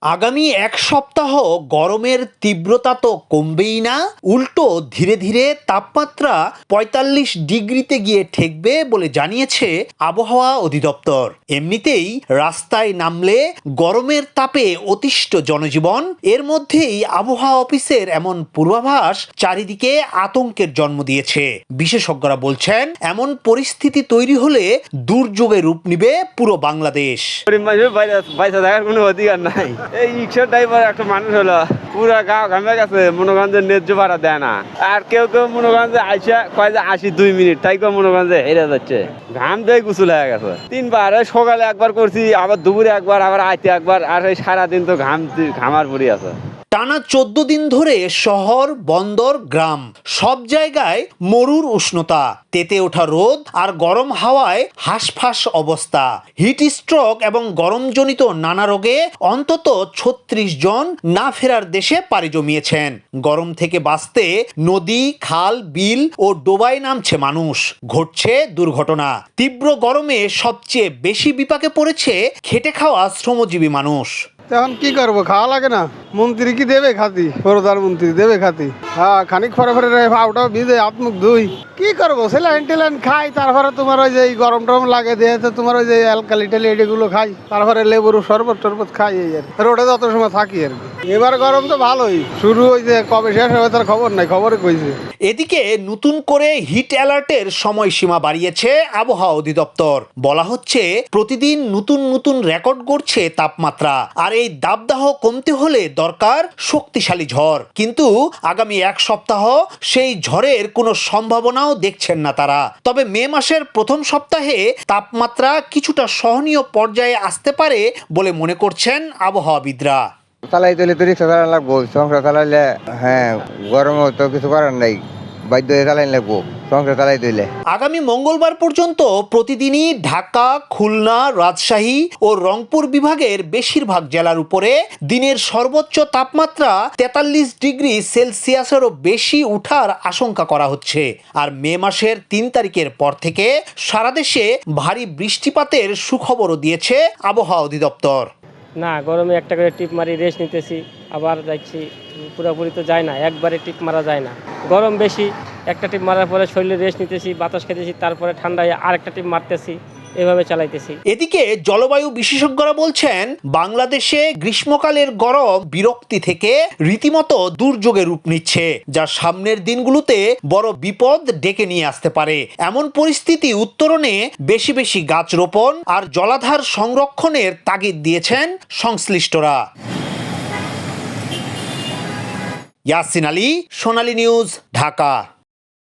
আগামী এক সপ্তাহ গরমের তীব্রতা তো কমবেই না, উল্টো ধীরে ধীরে তাপমাত্রা পঁয়তাল্লিশ ডিগ্রিতে গিয়ে ঠেকবে বলে জানিয়েছে আবহাওয়া অধিদপ্তর। এমনিতেই রাস্তায় নামলে গরমের তাপে অতিষ্ঠ জনজীবন। এর মধ্যেই আবহাওয়া অফিসের এমন পূর্বাভাস চারিদিকে আতঙ্কের জন্ম দিয়েছে। বিশেষজ্ঞরা বলছেন, এমন পরিস্থিতি তৈরি হলে দুর্যোগে রূপ নিবে পুরো বাংলাদেশ। বাইরে- কোনো অধিকার নাই। এই রিক্সার ড্রাইভার একটা মানুষ হলো, পুরা গাঁও ঘামে গেছে মনোগঞ্জের ন্যায্য ভাড়া দেয় না। আর কেউ কেউ মনোগঞ্জে আইসা কয় যে আসি দুই মিনিট, তাই কেউ মনোগঞ্জে হেরে যাচ্ছে। ঘাম দিয়ে গুসুল হয়ে গেছে। তিনবার ওই সকালে একবার করছি, আবার দুপুরে একবার, আবার আইতে একবার, আর এই সারাদিন তো ঘাম ঘামার পরি আছে। টানা চোদ্দ দিন ধরে শহর, বন্দর, গ্রাম, সব জায়গায় মরুর উষ্ণতা, তেতে ওঠা রোদ আর গরম হাওয়ায় হাঁসফাঁস অবস্থা। হিট স্ট্রোক এবং গরমজনিত নানা রোগে অন্তত ছত্রিশ জন না ফেরার দেশে পাড়ি জমিয়েছেন। গরম থেকে বাঁচতে নদী, খাল, বিল ও ডোবায় নামছে মানুষ। ঘটছে দুর্ঘটনা। তীব্র গরমে সবচেয়ে বেশি বিপাকে পড়েছে খেটে খাওয়া শ্রমজীবী মানুষ। এখন কি করব? খাওয়া লাগে না। মন্ত্রী কি দেবে খাতি? প্রধানমন্ত্রী দেবে খাতি। হ্যাঁ খানিক পরে পরে রে ভাবটা ভিজে হাত মুখ ধুই। কি করব? সেলাইন টেলাইন খাই, তারপরে তোমার ওই যে গরম টরম লাগে দিয়ে তো তোমার ওই যে অ্যালকালি টালি এগুলো খাই, তারপরে লেবুর শরবত টরবত খাই এই আর রোডে যত সময় থাকি আর কি। এবার গরম তো ভালোই। শুরু হয়েছে কবে শেষ হবে তার খবর নাই, খবরে কইছে। এদিকে নতুন করে হিট অ্যালার্টের সময়সীমা বাড়িয়েছে আবহাওয়া অধিদপ্তর। বলা হচ্ছে, প্রতিদিন নতুন নতুন রেকর্ড করছে তাপমাত্রা। আর এই দাবদাহ কমতে হলে দরকার শক্তিশালী ঝড়। কিন্তু আগামী এক সপ্তাহ সেই ঝড়ের কোনো সম্ভাবনাও দেখছেন না তারা। তবে মে মাসের প্রথম সপ্তাহে তাপমাত্রা কিছুটা সহনীয় পর্যায়ে আসতে পারে বলে মনে করছেন আবহাওয়াবিদরা। দিলে তো রিক্সা চালান লাগবো, সংসার চালাইলে হ্যাঁ গরমও তো কিছু করার নাই। বাধ্য হয়ে চালাইন লাগবো, সংসার চালাই দিলে আগামী মঙ্গলবার পর্যন্ত প্রতিদিনই ঢাকা, খুলনা, রাজশাহী ও রংপুর বিভাগের বেশিরভাগ জেলার উপরে দিনের সর্বোচ্চ তাপমাত্রা তেতাল্লিশ ডিগ্রি সেলসিয়াসেরও বেশি উঠার আশঙ্কা করা হচ্ছে। আর মে মাসের তিন তারিখের পর থেকে সারা দেশে ভারী বৃষ্টিপাতের সুখবরও দিয়েছে আবহাওয়া অধিদপ্তর। না, গরমে একটা করে টিপ মারি রেস্ট নিতেছি, আবার দেখছি পুরোপুরি তো যায় না, একবারে টিপ মারা যায় না। গরম বেশি, একটা টিপ মারার পরে শরীরে রেস্ট নিতেছি, বাতাস খেতেছি, তারপরে ঠান্ডায় আর একটা টিপ মারতেছি। এভাবে চালাইতেছি। এদিকে জলবায়ু বিশেষজ্ঞরা বলছেন, বাংলাদেশে গ্রীষ্মকালের গরম বিরক্তি থেকে রীতিমতো দুর্যোগে রূপ নিচ্ছে, যা সামনের দিনগুলোতে বড় বিপদ ডেকে নিয়ে আসতে পারে। এমন পরিস্থিতি উত্তরণে বেশি বেশি গাছ রোপণ আর জলাধার সংরক্ষণের তাগিদ দিয়েছেন সংশ্লিষ্টরা। ইয়াসিন আলী, সোনালী নিউজ, ঢাকা।